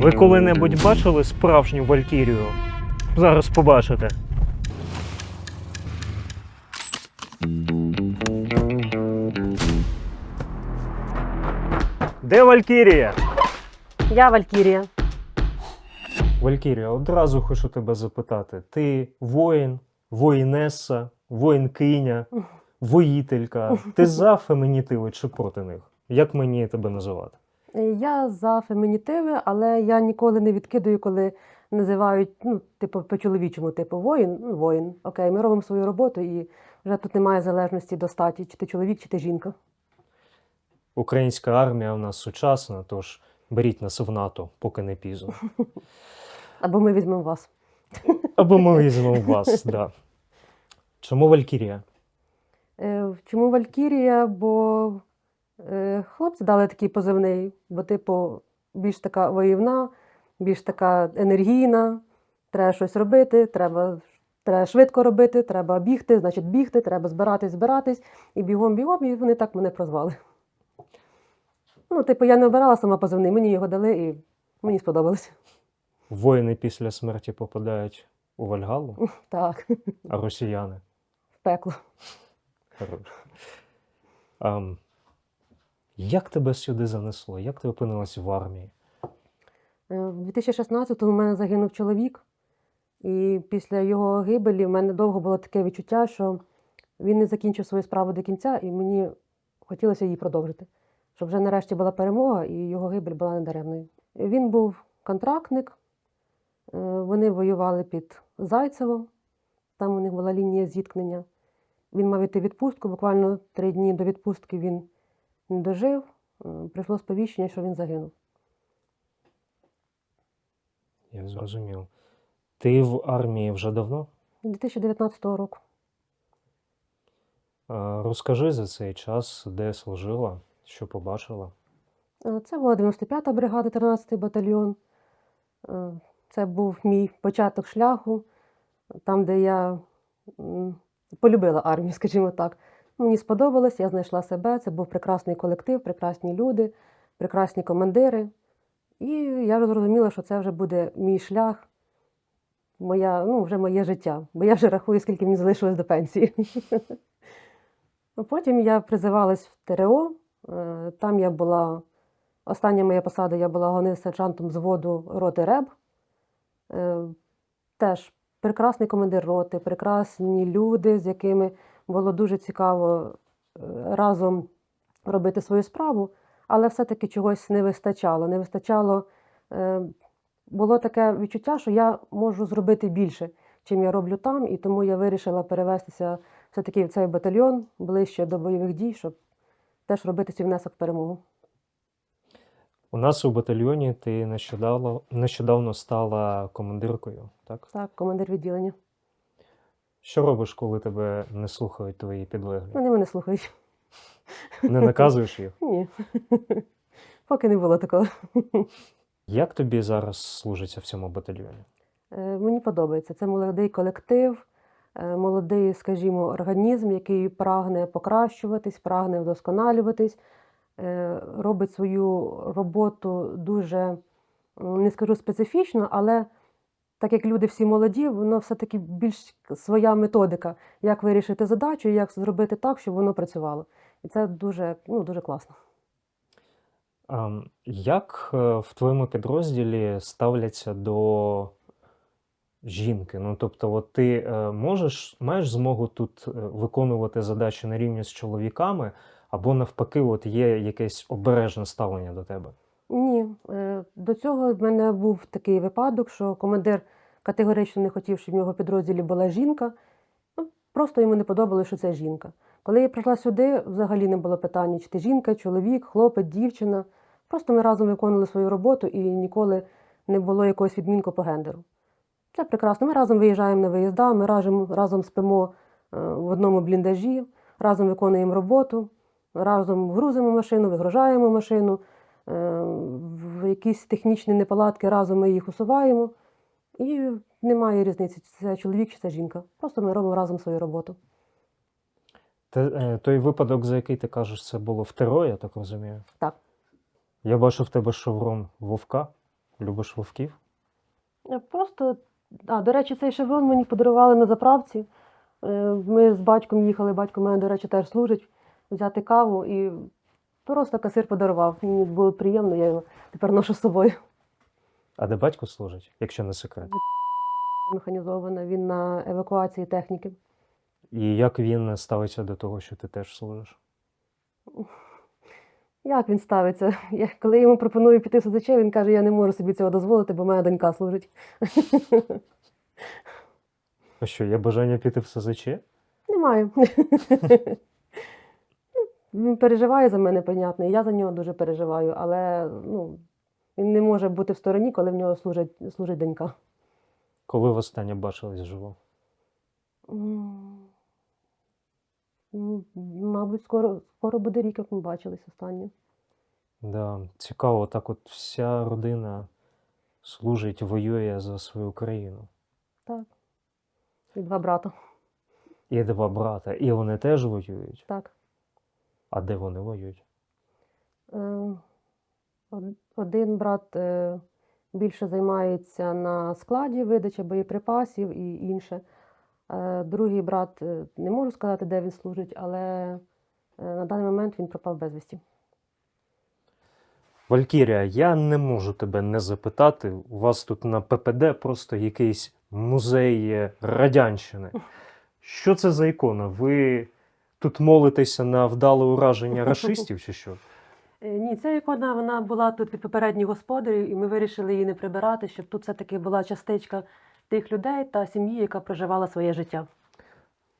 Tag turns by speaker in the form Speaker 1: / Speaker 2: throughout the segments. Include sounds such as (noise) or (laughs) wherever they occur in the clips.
Speaker 1: Ви коли-небудь бачили справжню Валькірію? Зараз побачите. Де Валькірія?
Speaker 2: Я Валькірія.
Speaker 1: Валькірія, одразу хочу тебе запитати: ти воїн, воїнеса, воїнкиня, воїтелька. Ти за фемінітиви чи проти них? Як мені тебе називати?
Speaker 2: Е, Я за фемінітиви, але я ніколи не відкидаю, коли називають ну, типу, по-чоловічому, типу воїн, ну, воїн. Окей, ми робимо свою роботу і вже тут немає залежності до статі, чи ти чоловік, чи ти жінка.
Speaker 1: Українська армія у нас сучасна, тож беріть нас в НАТО, поки не пізно. (laughs)
Speaker 2: Або ми візьмемо вас. (laughs)
Speaker 1: Або ми візьмемо вас, (laughs) да. Чому Валькірія?
Speaker 2: Е, Чому Валькірія? Бо хлопці дали такий позивний, бо, типу, більш така воївна, більш така енергійна, треба щось робити, треба, треба швидко робити, треба бігти, значить бігти, треба збиратись, збиратись, і бігом, бігом, і вони так мене прозвали. Ну, типу, я не обирала сама позивний, мені його дали і мені сподобалося.
Speaker 1: Воїни після смерті попадають у Вальгалу,
Speaker 2: Так,
Speaker 1: а росіяни.
Speaker 2: в пекло.
Speaker 1: Хорош. Ам, як тебе сюди занесло? Як ти опинилась в армії?
Speaker 2: Е, В 2016-му в мене загинув чоловік, і після його гибелі в мене довго було таке відчуття, що він не закінчив свою справу до кінця, і мені хотілося її продовжити. Щоб вже нарешті була перемога і його гибель була недаремною. Він був контрактник, е, вони воювали під Зайцевом, там у них була лінія зіткнення. Він мав іти відпустку, буквально три дні до відпустки він не дожив. Е, Прийшло сповіщення, що він загинув.
Speaker 1: Я зрозумів. Ти в армії вже давно?
Speaker 2: 2019 року.
Speaker 1: Розкажи за цей час, де служила, що побачила.
Speaker 2: Е, Це була 95-та бригада, 13-й батальйон. Е, Це був мій початок шляху, там, де я полюбила армію, скажімо так. Мені сподобалось, я знайшла себе. Це був прекрасний колектив, прекрасні люди, прекрасні командири. І я зрозуміла, що це вже буде мій шлях, моя, ну, вже моє життя, бо я вже рахую, скільки мені залишилось до пенсії. (laughs) Потім я призивалась в ТРО. Е, Там я була Остання моя посада я була головним сержантом взводу роти РЕБ. Е, Теж прекрасний командир роти, прекрасні люди, з якими було дуже цікаво е, разом робити свою справу, але все-таки чогось не вистачало. Не вистачало, е, було таке відчуття, що я можу зробити більше, чим я роблю там, і тому я вирішила перевестися все-таки в цей батальйон ближче до бойових дій, щоб теж робити свій внесок в перемогу.
Speaker 1: У нас у батальйоні ти нещодавно, нещодавно стала командиркою, так?
Speaker 2: Так, командир відділення.
Speaker 1: Що робиш, коли тебе не слухають твої підлеглі?
Speaker 2: Вони мене слухають.
Speaker 1: Не наказуєш їх?
Speaker 2: Ні. Поки не було такого.
Speaker 1: Як тобі зараз служиться в цьому батальйоні?
Speaker 2: Е, Мені подобається. Це молодий колектив, е, молодий, скажімо, організм, який прагне покращуватись, прагне вдосконалюватись, е, робить свою роботу дуже, не скажу специфічно, але так як люди всі молоді, воно все-таки більш своя методика, як вирішити задачу, як зробити так, щоб воно працювало. І це дуже, ну, дуже класно.
Speaker 1: Як е, в твоєму підрозділі ставляться до жінки? Ну, тобто, от ти е, можеш, маєш змогу тут е, виконувати задачі на рівні з чоловіками, або навпаки, от є якесь обережне ставлення до тебе?
Speaker 2: Е, до цього в мене був такий випадок, що командир категорично не хотів, щоб в нього підрозділі була жінка. Ну, просто йому не подобалося, що це жінка. Коли я прийшла сюди, взагалі не було питання, чи ти жінка, чоловік, хлопець, дівчина. Просто ми разом виконували свою роботу і ніколи не було якогось відмінку по гендеру. Це прекрасно. Ми разом виїжджаємо на виїзда, ми разом, разом спимо е, в одному бліндажі, разом виконуємо роботу, разом грузимо машину, вигружаємо машину. Е, в якісь технічні неполадки разом ми їх усуваємо. І немає різниці, чи це чоловік, чи це жінка. Просто ми робимо разом свою роботу.
Speaker 1: Те, е, той випадок, за який ти кажеш, це було в я так розумію.
Speaker 2: Так.
Speaker 1: Я бачу в тебе шеврон вовка. Любиш вовків?
Speaker 2: Е, Просто, а, до речі, цей шеврон мені подарували на заправці. Ми з батьком їхали, батько мене, до речі, теж служить, взяти каву і просто касир подарував. Мені було приємно, я його тепер ношу з собою.
Speaker 1: А де батько служить, якщо не секрет?
Speaker 2: Механізована, він на евакуації техніки.
Speaker 1: І як він ставиться до того, що ти теж служиш?
Speaker 2: Як він ставиться? Я, коли йому пропоную піти в СЗЧ, він каже, я не можу собі цього дозволити, бо моя донька служить.
Speaker 1: А що, є бажання піти в СЗЧ?
Speaker 2: Немає. Він переживає за мене, понятно, і я за нього дуже переживаю, але ну, він не може бути в стороні, коли в нього служить, служить донька.
Speaker 1: Коли востаннє бачились вживу?
Speaker 2: М, м, Мабуть, скоро, скоро буде рік, як ми бачились останнє.
Speaker 1: Да, цікаво, так от вся родина служить, воює за свою країну.
Speaker 2: Так. І два брата.
Speaker 1: І два брата, і вони теж воюють.
Speaker 2: Так.
Speaker 1: А де вони воюють?
Speaker 2: Е, Один брат е, більше займається на складі видачі боєприпасів і інше. Е, Другий брат не можу сказати, де він служить, але на даний момент він пропав безвісті.
Speaker 1: Валькірія, я не можу тебе не запитати. У вас тут на ППД просто якийсь музей радянщини. (laughs) Що це за ікона? Ви тут молитеся на вдале ураження (laughs) рашистів чи що?
Speaker 2: Е, Ні, ця ікона вона була тут від попередніх господарів, і ми вирішили її не прибирати, щоб тут все-таки була частичка тих людей та сім'ї, яка проживала своє життя.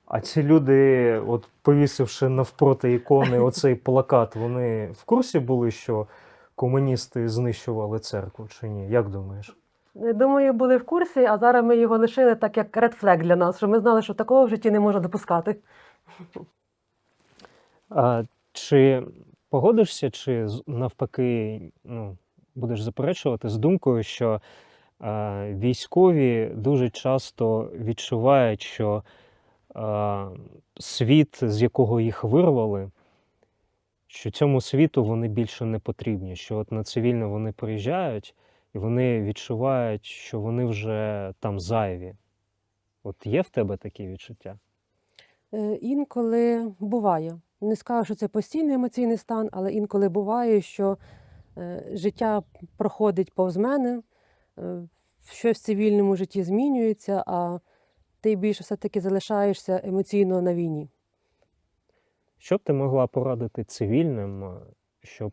Speaker 1: А ці люди, от повісивши навпроти ікони (laughs) оцей плакат, вони в курсі були, що комуністи знищували церкву чи ні? Як думаєш?
Speaker 2: Думаю, були в курсі, а зараз ми його лишили так, як flag для нас, що ми знали, що такого в житті не можна допускати.
Speaker 1: А чи погодишся, чи навпаки ну, будеш заперечувати з думкою, що а, військові дуже часто відчувають, що а, світ, з якого їх вирвали, що цьому світу вони більше не потрібні, що от на цивільне вони приїжджають і вони відчувають, що вони вже там зайві. От є в тебе такі відчуття?
Speaker 2: Е, Інколи буває. Не скажу, що це постійний емоційний стан, але інколи буває, що е, життя проходить повз мене, е, щось в цивільному житті змінюється, а ти більше все-таки залишаєшся емоційно на війні.
Speaker 1: Що б ти могла порадити цивільним, е, щоб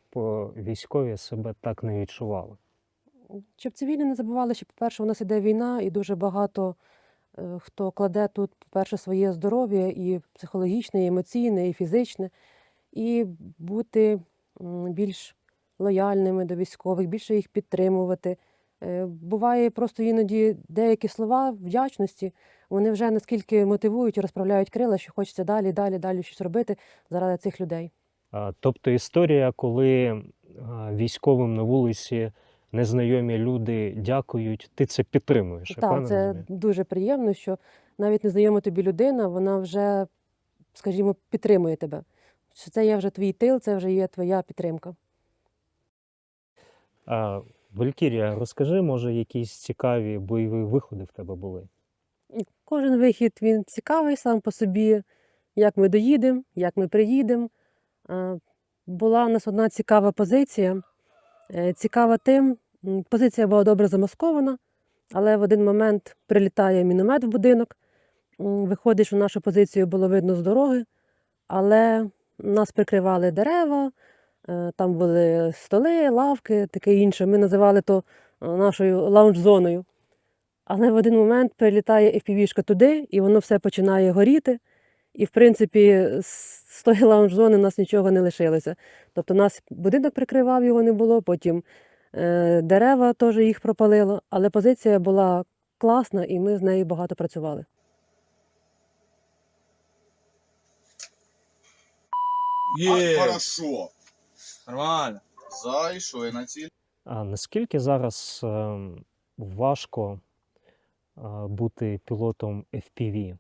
Speaker 1: військові себе так не відчували?
Speaker 2: Щоб цивільні не забували, що, по-перше, у нас іде війна, і дуже багато хто кладе тут, по-перше, своє здоров'я і психологічне, і емоційне, і фізичне, і бути більш лояльними до військових, більше їх підтримувати. Е, Буває просто іноді деякі слова вдячності, вони вже наскільки мотивують і розправляють крила, що хочеться далі, далі, далі щось робити заради цих людей.
Speaker 1: Тобто історія, коли військовим на вулиці незнайомі люди дякують, ти це підтримуєш.
Speaker 2: Так,
Speaker 1: правильно
Speaker 2: це
Speaker 1: розумію?
Speaker 2: дуже приємно, що навіть незнайома тобі людина, вона вже, скажімо, підтримує тебе. Що це є вже твій тил, це вже є твоя підтримка.
Speaker 1: А, Валькірія, розкажи, може, якісь цікаві бойові виходи в тебе були?
Speaker 2: Кожен вихід він цікавий сам по собі, як ми доїдемо, як ми приїдемо. Була у нас одна цікава позиція. Е, Цікава тим, позиція була добре замаскована, але в один момент прилітає міномет в будинок. М, Виходиш, у нашу позицію було видно з дороги, але нас прикривали дерева, е, там були столи, лавки, таке інше. Ми називали то е, нашою лаунж-зоною. Але в один момент прилітає FPV-шка туди, і воно все починає горіти. І, в принципі, з тої лаунж-зони у нас нічого не лишилося. Тобто нас будинок прикривав, його не було, потім е, дерева теж їх пропалило. Але позиція була класна, і ми з нею багато працювали.
Speaker 3: Є.
Speaker 4: А, хорошо.
Speaker 3: Нормально.
Speaker 4: Зайшли на ціль.
Speaker 1: А наскільки зараз ем, важко е, бути пілотом FPV?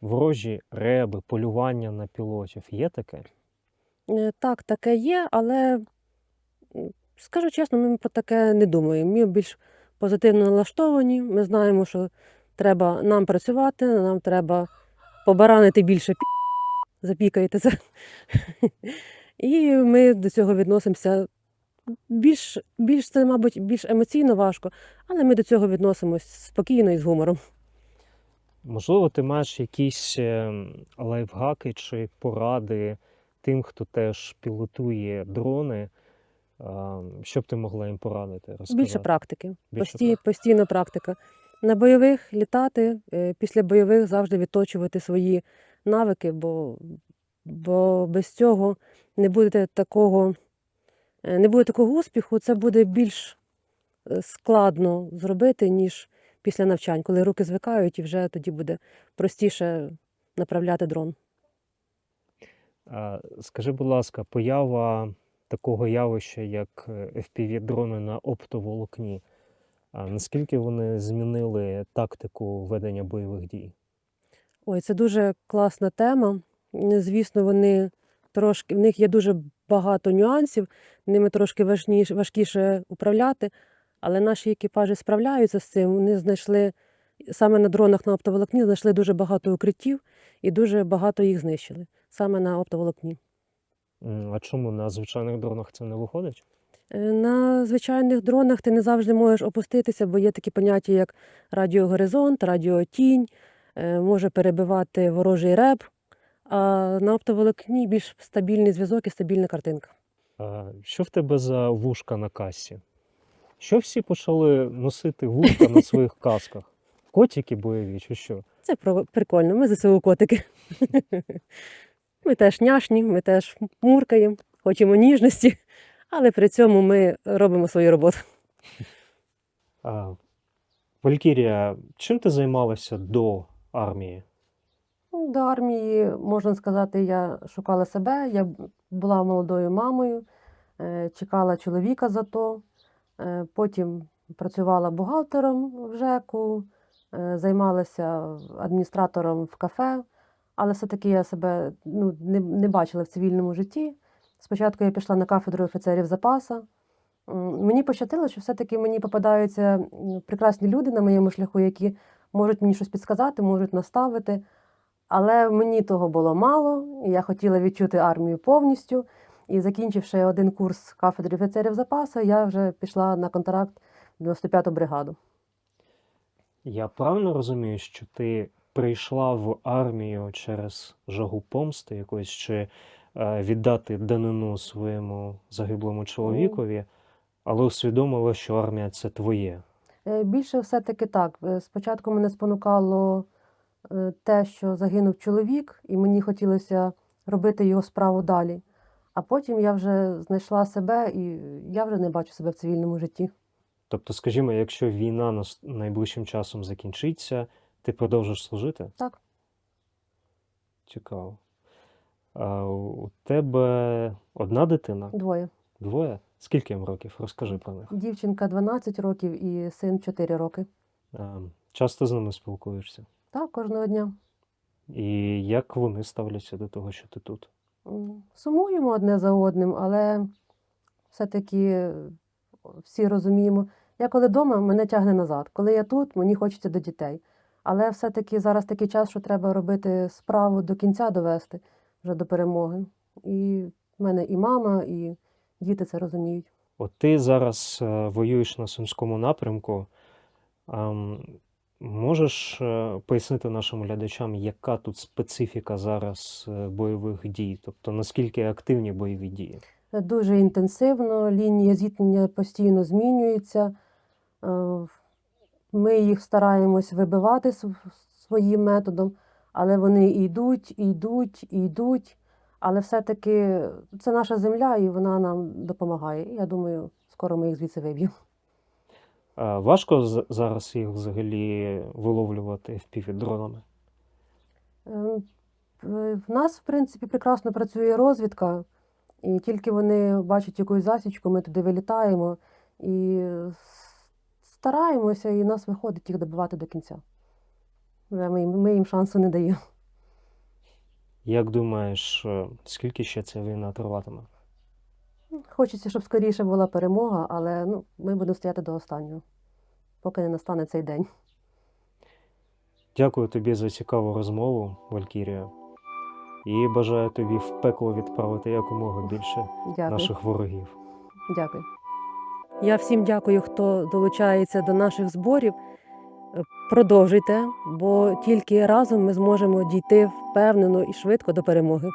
Speaker 1: Ворожі реби, полювання на пілотів є таке?
Speaker 2: Е, Так, таке є, але Скажу чесно, ми про таке не думаємо. Ми більш позитивно налаштовані. Ми знаємо, що треба нам працювати, нам треба побаранити більше пі... запікаєте це. (laughs) І ми до цього відносимося більш, більш це, мабуть, більш емоційно важко, але ми до цього відносимось спокійно і з гумором.
Speaker 1: Можливо, ти маєш якісь ем, лайфхаки чи поради тим, хто теж пілотує дрони, що б ти могла їм порадити?
Speaker 2: Більше практики.
Speaker 1: Більше
Speaker 2: Пості, постійно практика. На бойових літати, е, після бойових завжди відточувати свої навики, бо, бо без цього не буде такого, е, не буде такого успіху, це буде більш е, складно зробити, ніж після навчань, коли руки звикають, і вже тоді буде простіше направляти дрон.
Speaker 1: Скажи, будь ласка, поява такого явища, як е, FPV-дрони на оптоволокні, наскільки вони змінили тактику ведення бойових дій?
Speaker 2: Ой, це дуже класна тема. Звісно, вони трошки, в них є дуже багато нюансів, ними трошки важніше, важкіше управляти, але наші екіпажі справляються з цим. Вони знайшли саме на дронах на оптоволокні, знайшли дуже багато укриттів і дуже багато їх знищили саме на оптоволокні.
Speaker 1: А чому на звичайних дронах це не виходить?
Speaker 2: Е, На звичайних дронах ти не завжди можеш опуститися, бо є такі поняття, як радіогоризонт, радіотінь, е, може перебивати ворожий реп, а на оптоволокні більш стабільний зв'язок і стабільна картинка.
Speaker 1: А Що в тебе за вушка на касі? Що всі почали носити вушка на своїх (laughs) касках? Котики бойові чи що?
Speaker 2: Це прикольно, ми ЗСУ котики. (laughs) Ми теж няшні, ми теж муркаємо, хочемо ніжності, але при цьому ми робимо свою роботу.
Speaker 1: А, Валькірія, чим ти займалася до армії?
Speaker 2: Ну, До армії, можна сказати, я шукала себе. Я була молодою мамою, е, чекала чоловіка за то. Е, Потім працювала бухгалтером в ЖЕКу, е, займалася адміністратором в кафе, але все-таки я себе ну, не, не бачила в цивільному житті. Спочатку я пішла на кафедру офіцерів запаса. Мені пощастило, що все-таки мені попадаються прекрасні люди на моєму шляху, які можуть мені щось підсказати, можуть наставити. Але мені того було мало, і я хотіла відчути армію повністю. І закінчивши один курс кафедри офіцерів запасу, я вже пішла на контракт в 95-ту бригаду.
Speaker 1: Я правильно розумію, що ти прийшла в армію через жагу помсти якоїсь чи е, віддати данину своєму загиблому чоловікові, але усвідомила, що армія це твоє.
Speaker 2: Е, Більше все-таки так. Е, Спочатку мене спонукало те, що загинув чоловік, і мені хотілося робити його справу далі. А потім я вже знайшла себе, і я вже не бачу себе в цивільному житті.
Speaker 1: Тобто, скажімо, якщо війна найближчим часом закінчиться, ти продовжиш служити?
Speaker 2: Так.
Speaker 1: Цікаво. А у тебе одна дитина?
Speaker 2: Двоє.
Speaker 1: Двоє? Скільки їм років? Розкажи про них.
Speaker 2: Дівчинка 12 років і син 4 роки.
Speaker 1: А, Часто з ними спілкуєшся?
Speaker 2: Так, кожного дня.
Speaker 1: І як вони ставляться до того, що ти тут?
Speaker 2: Сумуємо одне за одним, але все-таки всі розуміємо. Я коли вдома, мене тягне назад. Коли я тут, мені хочеться до дітей. Але все-таки зараз такий час, що треба робити справу до кінця довести вже до перемоги. І в мене і мама, і діти це розуміють.
Speaker 1: От ти зараз е, воюєш на Сумському напрямку. Можеш е, пояснити нашим глядачам, яка тут специфіка зараз е, бойових дій? Тобто наскільки активні бойові дії?
Speaker 2: Дуже інтенсивно, лінія зіткнення постійно змінюється. Е, Ми їх стараємось вибивати своїм методом, але вони йдуть, йдуть, йдуть. Але все-таки це наша земля, і вона нам допомагає. Я думаю, скоро ми їх звідси виб'ємо.
Speaker 1: А важко зараз їх взагалі виловлювати FPV-дронами?
Speaker 2: Е, В нас, в принципі, прекрасно працює розвідка, і тільки вони бачать якусь засічку, ми туди вилітаємо і стараємося, і нас виходить їх добивати до кінця. Ми, ми їм шансу не даємо.
Speaker 1: Як думаєш, е, скільки ще ця війна триватиме?
Speaker 2: Хочеться, щоб скоріше була перемога, але ну, ми будемо стояти до останнього, поки не настане цей день.
Speaker 1: Дякую тобі за цікаву розмову, Валькірія. І бажаю тобі в пекло відправити якомога більше
Speaker 2: Дякую.
Speaker 1: наших ворогів.
Speaker 2: Дякую. Я всім дякую, хто долучається до наших зборів. Продовжуйте, бо тільки разом ми зможемо дійти впевнено і швидко до перемоги.